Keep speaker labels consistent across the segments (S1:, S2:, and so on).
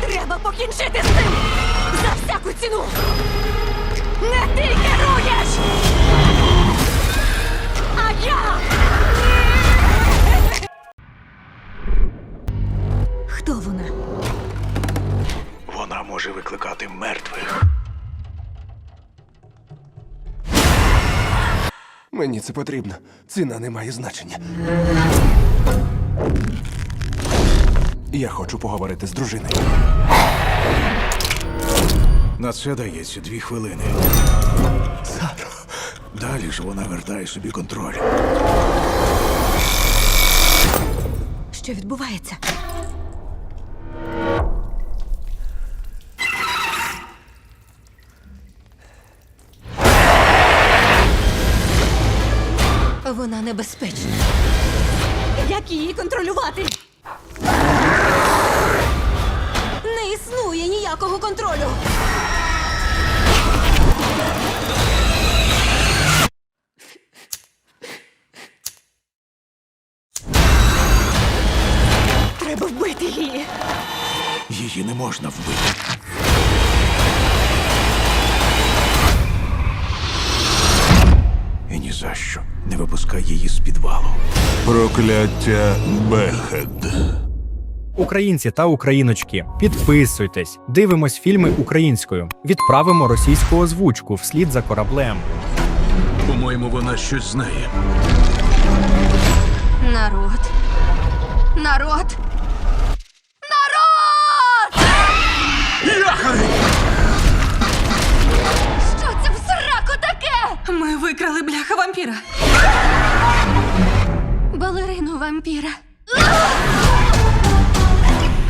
S1: Треба покінчити з цим! За всяку ціну! Не ти керуєш! А я! Хто вона?
S2: Вона може викликати мертвих.
S3: Мені це потрібно. Ціна не має значення. Я хочу поговорити з дружиною.
S2: На це дається дві хвилини.
S3: Саро,
S2: Далі ж вона вертає собі контроль.
S1: Що відбувається? Вона небезпечна. Як її контролювати? Існує ніякого контролю. Треба вбити її.
S2: Її не можна вбити. І ні за що не випускай її з підвалу.
S4: Прокляття Бехед.
S5: Українці та україночки, підписуйтесь, дивимось фільми українською, відправимо російську озвучку вслід за кораблем.
S2: По-моєму, вона щось знає.
S1: Народ. Народ. Народ! Що це в сраку таке?
S6: Ми викрали бляха вампіра.
S1: Балерину вампіра.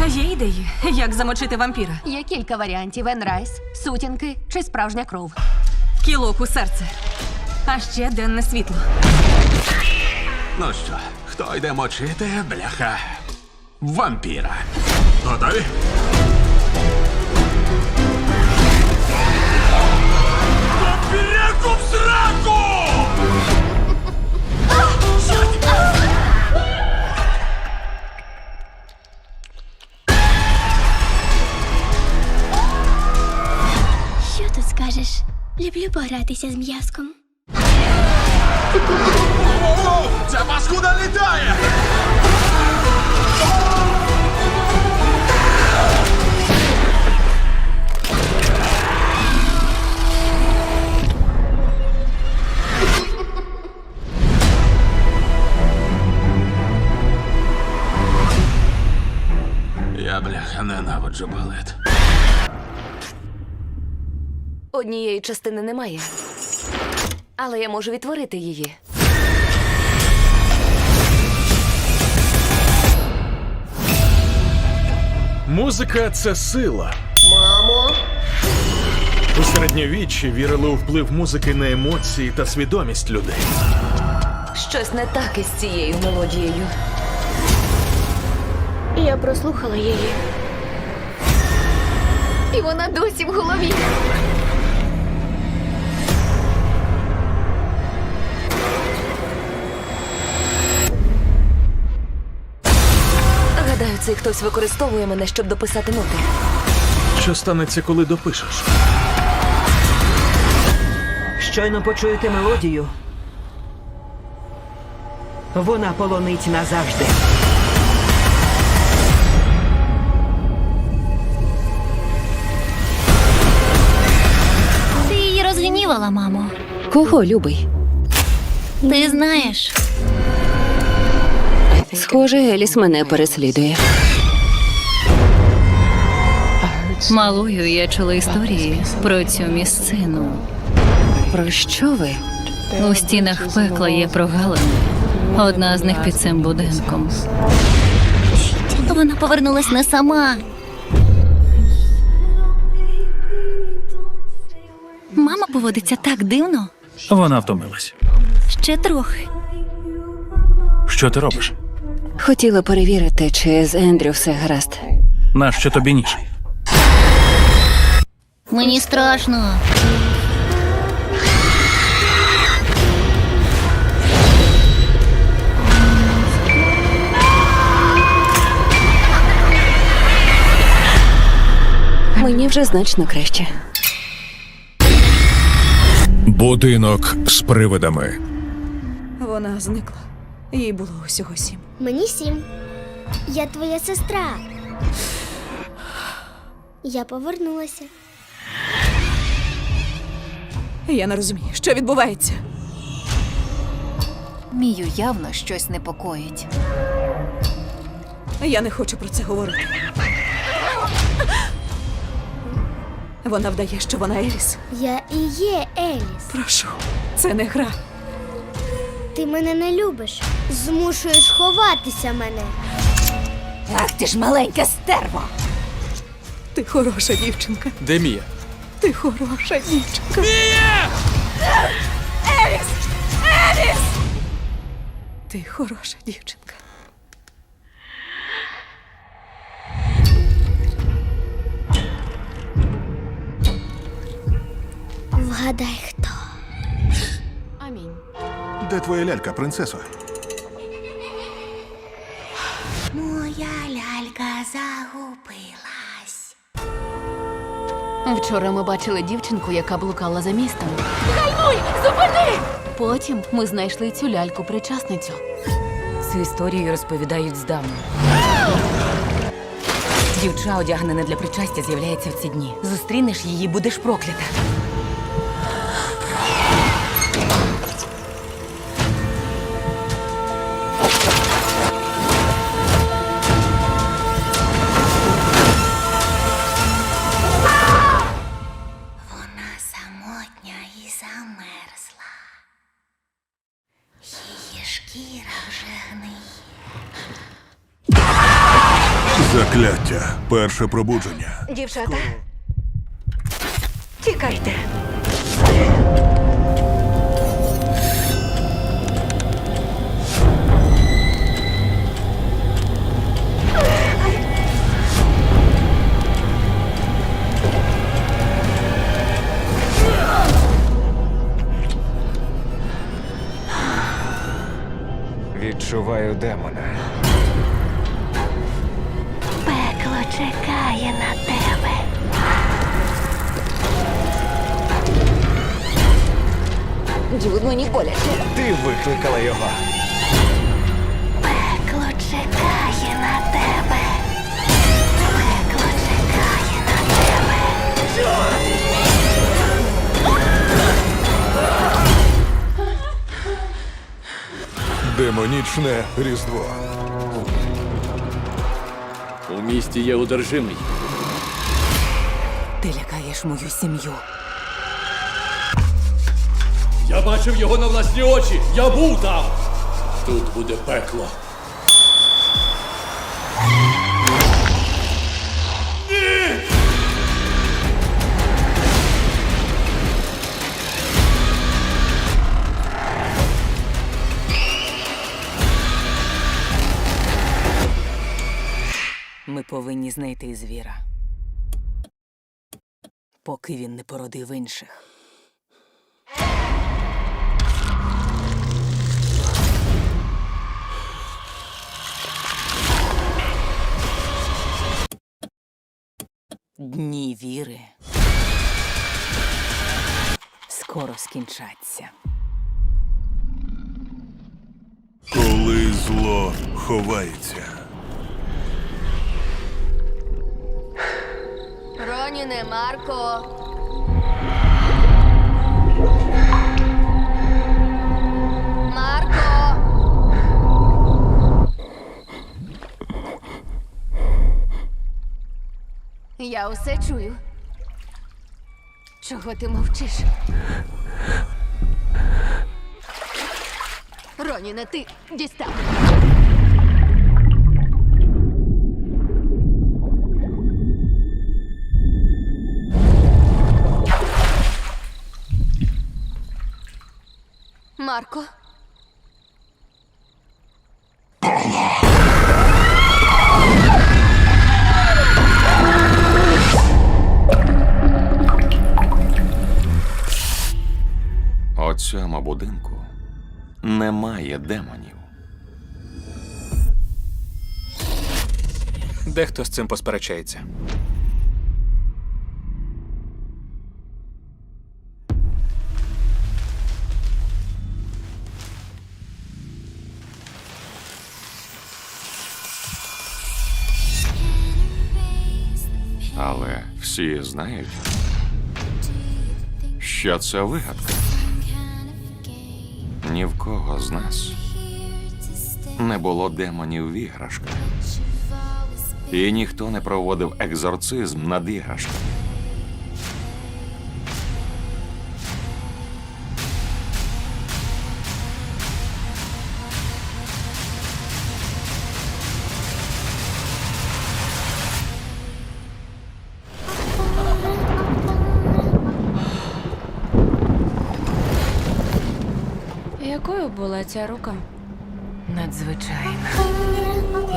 S6: Є ідеї, як замочити вампіра.
S1: Є кілька варіантів: енрайс, сутінки чи справжня кров.
S6: Кілок у серце. А ще денне світло.
S7: Ну що, хто йде мочити, бляха? Вампіра. Готові? Вампіряку в сраку!
S8: Скажеш? Люблю погратися з м'язком.
S7: Ця паскуда літає! Я, бляха, ненавиджу балет.
S9: Однієї частини немає. Але я можу відтворити її.
S10: Музика це сила. Мамо. У середньовіччі вірили у вплив музики на емоції та свідомість людей.
S9: Щось не так із цією мелодією.
S8: Я прослухала її. І вона досі в голові.
S9: Цей хтось використовує мене, щоб дописати ноти.
S10: Що станеться, коли допишеш?
S11: Щойно почуєте мелодію. Вона полонить назавжди.
S8: Ти її розгнівала, мамо.
S9: Кого любий?
S8: Ти знаєш.
S9: Схоже, Еліс мене переслідує.
S6: Малою я чула історії про цю місцину.
S9: Про що ви?
S6: У стінах пекла є прогалини. Одна з них під цим будинком.
S8: Вона повернулась не сама. Мама поводиться так дивно.
S10: Вона втомилась.
S8: Ще трохи.
S10: Що ти робиш?
S9: Хотіла перевірити, чи з Ендрю все гаразд.
S10: Нащо тобі ніж?
S8: Мені страшно.
S1: Мені вже значно краще.
S4: Будинок з привидами.
S12: Вона зникла. Їй було усього сім.
S13: Мені сім. Я твоя сестра. Я повернулася.
S12: Я не розумію, що відбувається.
S1: Мію явно щось непокоїть.
S12: Я не хочу про це говорити. Вона вдає, що вона Еліс.
S13: Я і є Еліс.
S12: Прошу, це не гра.
S13: Ти мене не любиш. Змушуєш ховатися мене.
S12: Ах, ти ж маленька стерва. Ти хороша дівчинка.
S2: Де Мія?
S12: Ти хороша дівчинка. Мія! Еліс! Еліс! Ти хороша дівчинка.
S13: Вгадай
S2: твоя лялька, принцесо?
S13: Моя лялька загубилась.
S1: Вчора ми бачили дівчинку, яка блукала за містом.
S12: Гальмуй! Зупини!
S1: Потім ми знайшли цю ляльку причасницю.
S14: Цю історію розповідають здавна. Дівча, одягнена для причастя, з'являється в ці дні. Зустрінеш її, будеш проклята.
S4: Перше пробудження.
S15: Дівчата. Тікайте.
S2: Відчуваю демона.
S1: Мені боляче.
S2: Ти викликала його.
S13: Пекло чекає на тебе. Пекло чекає на тебе.
S4: Демонічне різдво.
S7: У місті є одержимий.
S14: Ти лякаєш мою сім'ю.
S7: Я бачив його на власні очі. Я був там. Тут буде пекло.
S14: Ми повинні знайти звіра. Поки він не породив інших. Дні віри скоро скінчаться.
S4: Коли зло ховається.
S1: Роніне, Марко. Марко. Усе чую. Чого ти мовчиш? Роніне, ти дістав. Марко.
S7: У цьому будинку немає демонів.
S2: Дехто з цим посперечається.
S16: Але всі знають, що це вигадка. Ні в кого з нас не було демонів в іграшках. І ніхто не проводив екзорцизм над іграшками.
S17: Ця рука?
S14: Надзвичайно.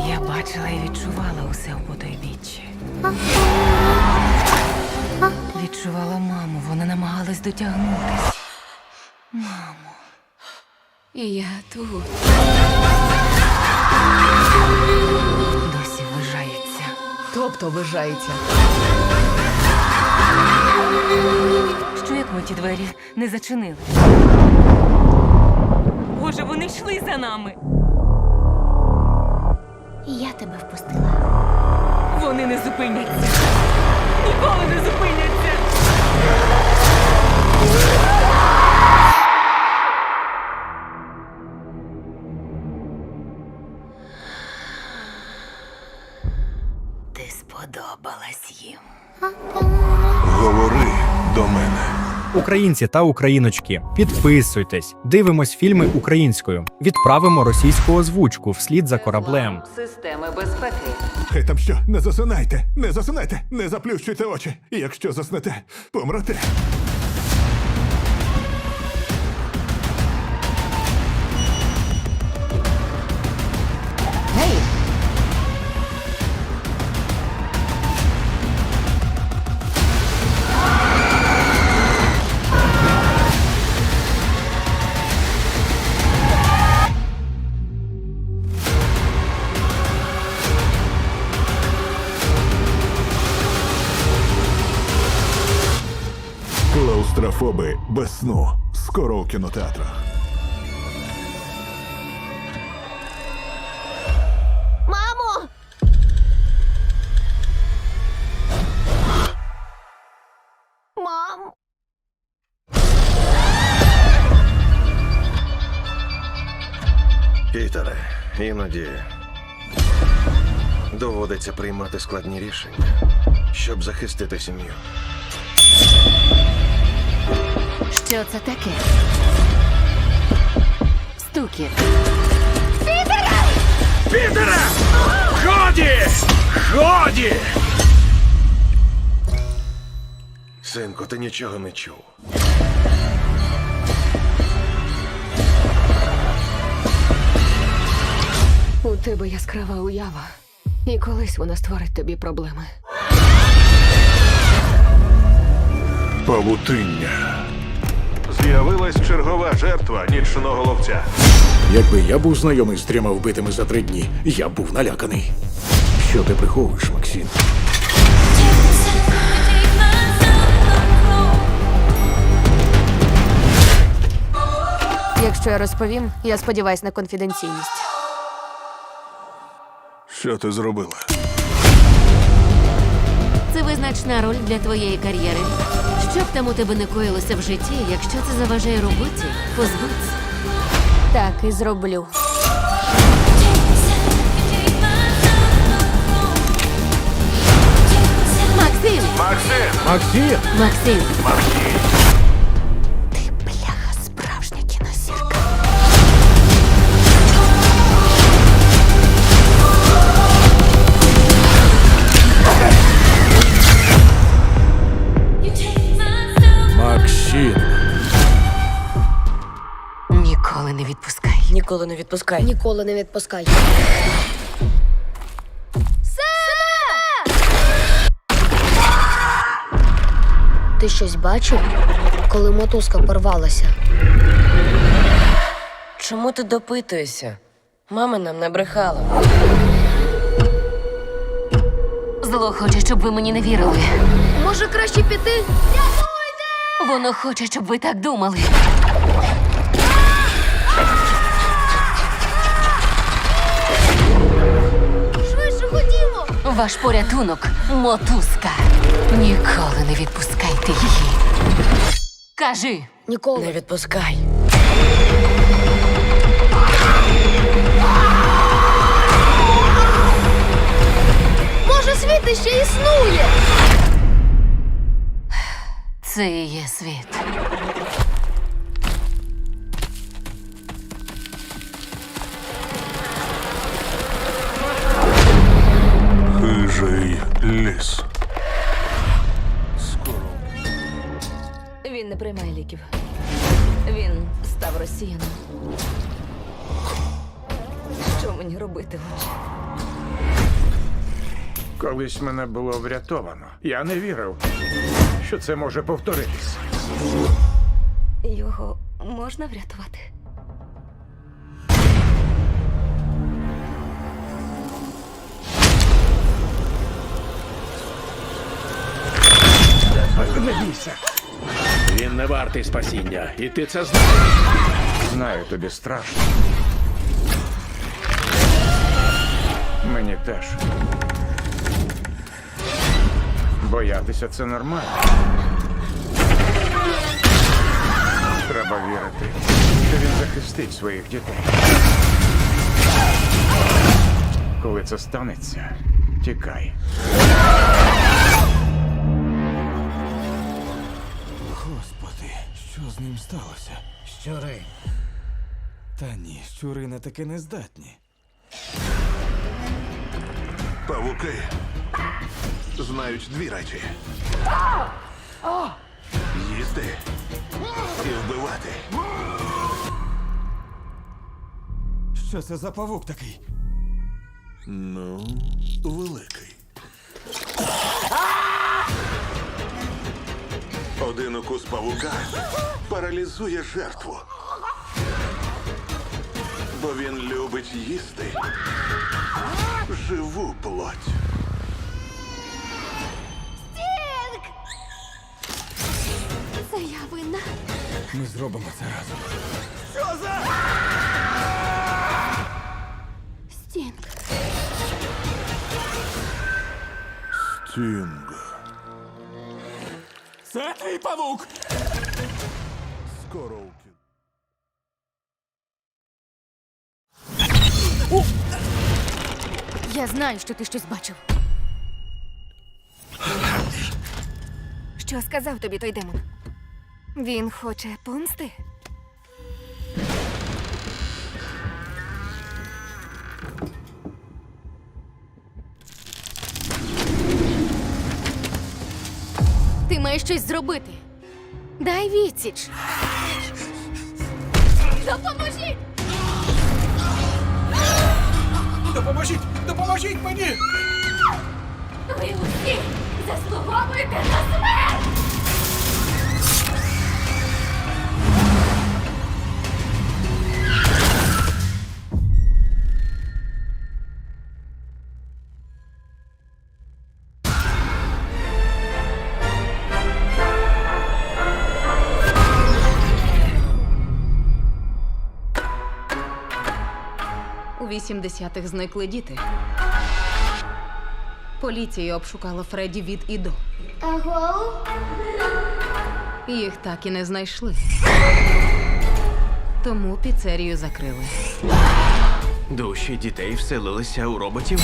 S14: Я бачила і відчувала усе у потойбіччі. Відчувала маму, вона намагалась дотягнутись.
S17: І я тут.
S14: Досі вважається.
S1: Тобто вважається.
S14: Що як ми ті двері не зачинили? Боже, вони йшли за нами.
S18: Я тебе впустила.
S14: Вони не зупиняться. Ніколи не зупиняться. Ти сподобалась їм.
S19: Говори до мене.
S5: Українці та україночки, підписуйтесь, дивимось фільми українською, відправимо російську озвучку вслід за кораблем.
S14: Системи безпеки.
S4: Хай там що, не засинайте, не засинайте, не заплющуйте очі. Якщо заснете, помрете. Клаустрофоби без сну. Скоро у кінотеатрах.
S18: Мамо! Мам!
S3: Пітере, іноді доводиться приймати складні рішення, щоб захистити сім'ю.
S1: Що це таке? Стукіт.
S3: Синку, ти нічого не чув.
S1: У тебе яскрава уява. І колись вона створить тобі проблеми.
S19: Павутиння.
S4: З'явилась чергова жертва нічного ловця.
S2: Якби я був знайомий з трьома вбитими за три дні, я б був наляканий. Що ти приховуєш, Максим?
S17: Якщо я розповім, я сподіваюсь на конфіденційність.
S19: Що ти зробила?
S17: Це визначна роль для твоєї кар'єри. Що б там у тебе не коїлося в житті, якщо це заважає роботі, позбудься. Так і зроблю. Максим!
S4: Максим!
S17: Максим! Ти
S14: Ніколи не відпускай.
S1: Ніколи не відпускай.
S17: Ти щось бачив, коли мотузка порвалася?
S1: Чому ти допитуєшся? Мама нам не брехала.
S20: Зло хоче, щоб ви мені не вірили.
S17: Може, краще піти?
S20: Воно хоче, щоб ви так думали.
S14: Ваш порятунок мотузка. Ніколи не відпускайте її. Кажи.
S21: Ніколи не відпускай.
S1: Може, світ ще існує.
S14: Це і є світ.
S8: Ліків. Він став росіяном. Що мені робити, отче?
S10: Колись мене було врятовано. Я не вірив, що це може повторитись.
S8: Його можна врятувати?
S10: Не бійся.
S22: Він не вартий спасіння, і ти це знаєш.
S10: Знаю, тобі страшно. Мені теж. Боятися це нормально. Треба вірити, що він захистить своїх дітей. Коли це станеться, тікай.
S2: Сталося?
S21: Щури.
S2: Та ні, щури на таке не здатні.
S4: Павуки знають дві речі: їсти і вбивати.
S2: Що це за павук такий?
S4: Ну, великий. Один укус павука паралізує жертву. Бо він любить їсти живу плоть.
S1: Це я винна.
S2: Ми зробимо це разом. Що за?
S1: Стінг.
S4: Стінг.
S2: Це твій павук!
S4: Скоро у кіно.
S14: Я знаю, що ти щось бачив.
S8: Що сказав тобі той демон? Він хоче помсти?
S14: Ти маєш щось зробити. Дай відсіч.
S1: Допоможіть!
S2: Допоможіть! Допоможіть мені!
S1: Ви усі заслуговуєте на смерть!
S21: У 80-х зникли діти. Поліція обшукала Фредді від і до.
S1: Аго?
S21: Їх так і не знайшли. Тому піцерію закрили.
S2: Душі дітей вселилися у роботів.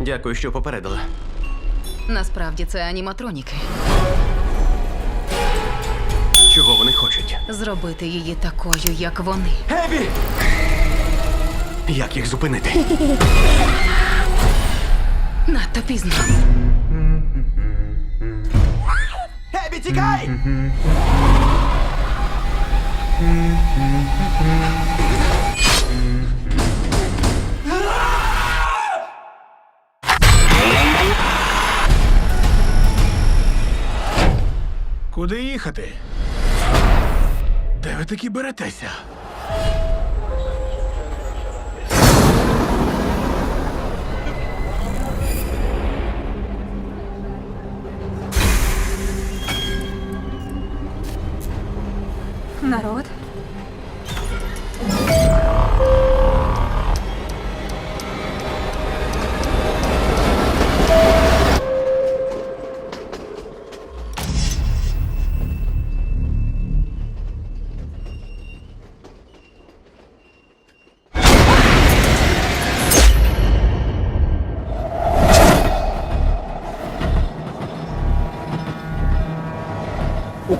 S2: Дякую, що попередила.
S21: Насправді це аніматроніки.
S2: Чого вони хочуть?
S21: Зробити її такою, як вони.
S2: Ебі! Як їх зупинити?
S21: Надто пізно.
S2: Ебі, тікай!
S10: Куди їхати? Де ви такі беретеся?
S8: Народ.